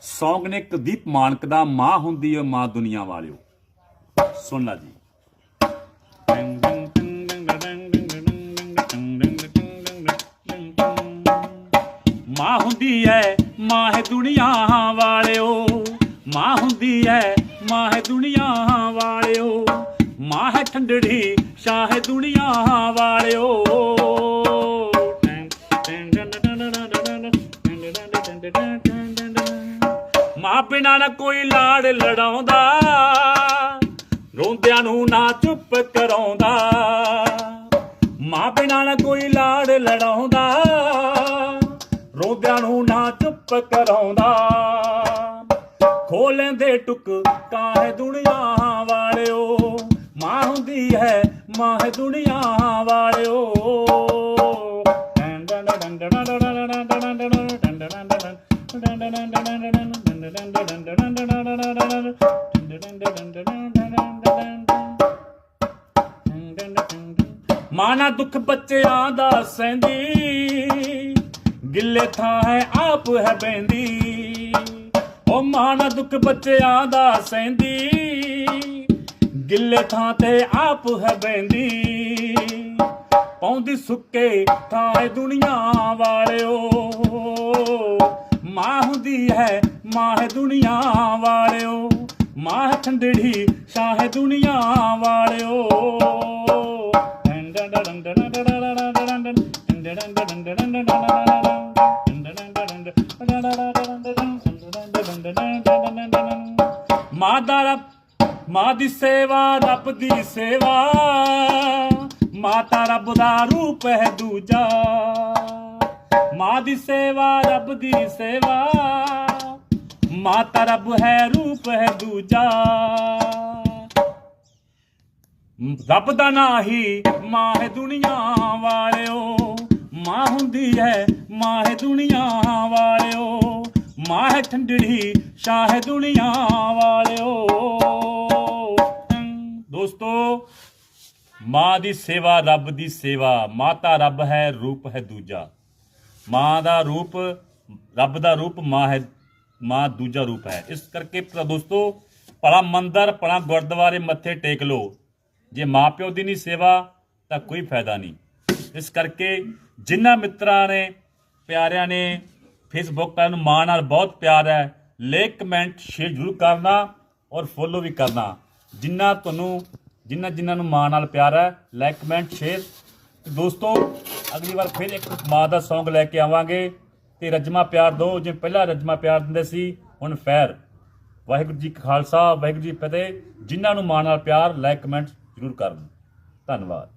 Song ਨੇ ਕੁਲਦੀਪ ਮਾਨਕ ਦਾ ਮਾਂ ਹੁੰਦੀ ਏ ਮਾਂ ਦੁਨੀਆ ਵਾਲਿਓ। ਸੁਣ ਲਾ ਜੀ। ਮਾਂ ਹੁੰਦੀ ਐ ਮਾਂ ਹੈ ਦੁਨੀਆ ਵਾਲਿਓ। ਮਾਂ ਹੁੰਦੀ ਐ ਮਾਂ ਹੈ ਦੁਨੀਆ ਵਾਲਿਓ। ਮਾਂ ਹੈ ਠੰਡੜੀ, ਸ਼ਾਹ ਹੈ ਦੁਨੀਆ ਵਾਲਿਓ। ਮਾਂ ਬਿਨਾਂ ਨਾ ਕੋਈ ਲਾੜ ਲੜਾਉਂਦਾ। ਰੋਂਦਿਆਂ ਨੂੰ ਨਾ ਚੁੱਪ ਕਰਾਉਂਦਾ। ਮਾਂ ਬਿਨਾਂ ਨਾ ਕੋਈ ਲਾੜ ਲੜਾਉਂਦਾ। ਰੋਂਦਿਆਂ ਨੂੰ ਨਾ ਚੁੱਪ ਕਰਾਉਂਦਾ। ਖੋਲ੍ਹ ਦੇ ਟੁਕ ਕਾਹ ਦੁਨੀਆ ਵਾਲਿਓ। ਮਾਂ ਹੁੰਦੀ ਹੈ ਮਾਂ ਹੈ ਦੁਨੀਆ ਵਾਲਿਓ। ਮਾਨਾ ਦੁੱਖ ਬੱਚਿਆਂ ਦਾ ਸੈਂਦੀ ਗਿੱਲੇ ਥਾਂ ਹੈ, ਆਪ ਹੈ ਬੈਂਦੀ ਉਹ ਮਾਨਾ ਦੁੱਖ ਬੱਚਿਆਂ ਦਾ ਸੈਂਦੀ ਗਿੱਲੇ ਥਾਂ ਤੇ ਆਪ ਹੈ ਬੈਂਦੀ ਪੌਂਦੀ ਸੁੱਕੇ ਥਾਂ ਹੈ ਦੁਨੀਆ ਵਾਲਿਓ ਮਾਂ ਹੁੰਦੀ ਹੈ ਮਾਹ ਹੈ ਦੁਨੀਆ ਵਾਲਿਓ ਮਾਂ ਹੈ ਠੰਡੜੀ ਸ਼ਾਹ ਹੈ ਦੁਨੀਆ ਵਾਲਿਓ ਮਾਂ ਦਾ ਰੱਬ ਮਾਂ ਦੀ ਸੇਵਾ ਰੱਬ ਦੀ ਸੇਵਾ ਮਾਤਾ ਰੱਬ ਦਾ ਰੂਪ ਹੈ ਦੂਜਾ ਮਾਂ ਦੀ ਸੇਵਾ, ਰੱਬ ਦੀ ਸੇਵਾ। ਮਾਤਾ ਰੱਬ ਹੈ, ਰੂਪ ਹੈ ਦੂਜਾ। ਰੱਬ ਦਾ ਨਾਂ ਹੀ ਮਾਂ ਹੈ ਦੁਨੀਆ ਵਾਲਿਓ। ਮਾਂ ਹੁੰਦੀ ਹੈ, ਮਾਂ ਹੈ ਦੁਨੀਆ ਵਾਲਿਓ। ਮਾਂ ਹੈ ਠੰਡੜੀ, ਸ਼ਾਹ ਹੈ ਦੁਨੀਆ ਵਾਲਿਓ। ਦੋਸਤੋ, ਮਾਂ ਦੀ ਸੇਵਾ, ਰੱਬ ਦੀ ਸੇਵਾ। ਮਾਤਾ ਰੱਬ ਹੈ, ਰੂਪ ਹੈ ਦੂਜਾ। ਮਾਂ ਦਾ ਰੂਪ, ਰੱਬ ਦਾ ਰੂਪ, ਮਾਂ ਹੈ, ਮਾਂ ਦੂਜਾ ਰੂਪ ਹੈ। ਇਸ ਕਰਕੇ ਦੋਸਤੋ, ਭਲਾ ਮੰਦਰ, ਭਲਾ ਗੁਰਦੁਆਰੇ ਮੱਥੇ ਟੇਕ ਲੋ ਜੇ ਮਾਪਿਓ ਦੀ ਨਹੀਂ ਸੇਵਾ, ਤਾਂ ਕੋਈ ਫਾਇਦਾ ਨਹੀਂ। ਇਸ ਕਰਕੇ ਜਿਨ੍ਹਾਂ ਮਿੱਤਰਾਂ ਨੇ, ਪਿਆਰਿਆਂ ਨੇ ਫੇਸਬੁੱਕ ਵਾਲਿਆਂ ਨੂੰ ਮਾਂ ਨਾਲ ਬਹੁਤ ਪਿਆਰ ਹੈ ਲਾਈਕ ਕਮੈਂਟ ਸ਼ੇਅਰ ਜ਼ਰੂਰ ਕਰਨਾ ਔਰ ਫੋਲੋ ਵੀ ਕਰਨਾ। ਜਿੰਨਾ ਤੁਹਾਨੂੰ ਜਿਨ੍ਹਾਂ ਜਿਨ੍ਹਾਂ ਨੂੰ ਮਾਂ ਨਾਲ ਪਿਆਰ ਹੈ ਲਾਈਕ ਕਮੈਂਟ ਸ਼ੇਅਰ ਦੋਸਤੋ ਅਗਲੀ ਵਾਰ ਫਿਰ ਇੱਕ ਮਾਂ ਦਾ ਸੌਂਗ ਲੈ ਕੇ ਆਵਾਂਗੇ ਤੇ ਰਜਮਾ ਪਿਆਰ ਦੋ, ਜਿਵੇਂ ਪਹਿਲਾਂ ਰਜਮਾ ਪਿਆਰ ਦਿੰਦੇ ਸੀ, ਹੁਣ ਫੈਰ। ਵਾਹਿਗੁਰੂ ਜੀ ਕਾ ਖਾਲਸਾ, ਵਾਹਿਗੁਰੂ ਜੀ ਫਤਿਹ। ਜਿਨ੍ਹਾਂ ਨੂੰ ਮਾਂ ਨਾਲ ਪਿਆਰ, ਲਾਈਕ, ਕਮੈਂਟ ਜ਼ਰੂਰ ਕਰਨ ਧੰਨਵਾਦ।